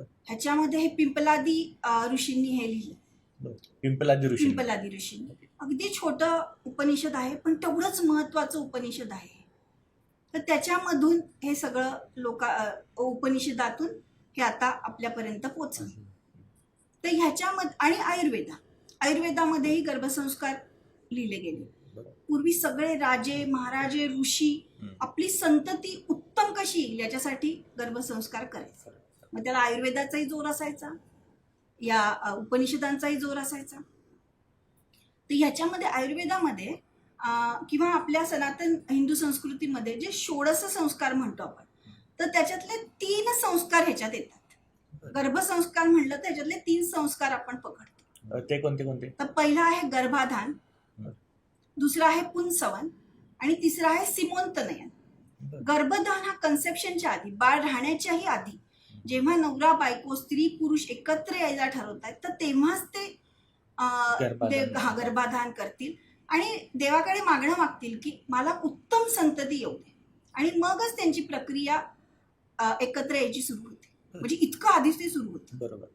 ह्याच्यामध्ये हे पिंपलादी ऋषींनी हे लिहिलं. पिंपलादी ऋषी पिंपलादी ऋषींनी. अगदी छोटं उपनिषद आहे पण तेवढंच महत्वाचं उपनिषद आहे. तर त्याच्यामधून हे सगळं लोका उपनिषदातून हे आता आपल्यापर्यंत पोचलं. तर ह्याच्यामध्ये आणि आयुर्वेदा. आयुर्वेदामध्येही गर्भसंस्कार लिहिले गेले. पूर्वी सगळे राजे महाराजे ऋषी. आपली संतती उत्तम कशी येईल याच्यासाठी गर्भसंस्कार करायचे. मग त्याला आयुर्वेदाचाही जोर असायचा. या उपनिषदांचाही जोर असायचा. तर ह्याच्यामध्ये आयुर्वेदामध्ये किंवा आपल्या सनातन हिंदू संस्कृतीमध्ये जे षोडश संस्कार म्हणतो आपण तर त्याच्यातले तीन संस्कार ह्याच्यात येतात. गर्भसंस्कार म्हणलं तर ह्याच्यातले तीन संस्कार आपण पकडतो. ते कोणते कोणते? तर पहिला आहे गर्भाधान. दुसरा आहे पुंसवन आणि तिसरा आहे सिमोंतनयन. गर्भधान हा कन्सेप्शनच्या आधी बाळ राहण्याच्याही आधी जेव्हा नवरा बायको स्त्री पुरुष एकत्र यायला ठरवतात तर तेव्हाच ते हा, गर्भाधान करतील. आणि देवाकडे मागणं मागतील की मला उत्तम संतती येऊ दे. आणि मगच त्यांची प्रक्रिया एकत्र यायची सुरू होते. म्हणजे इतकं आधीच ते सुरू होतं. बरोबर.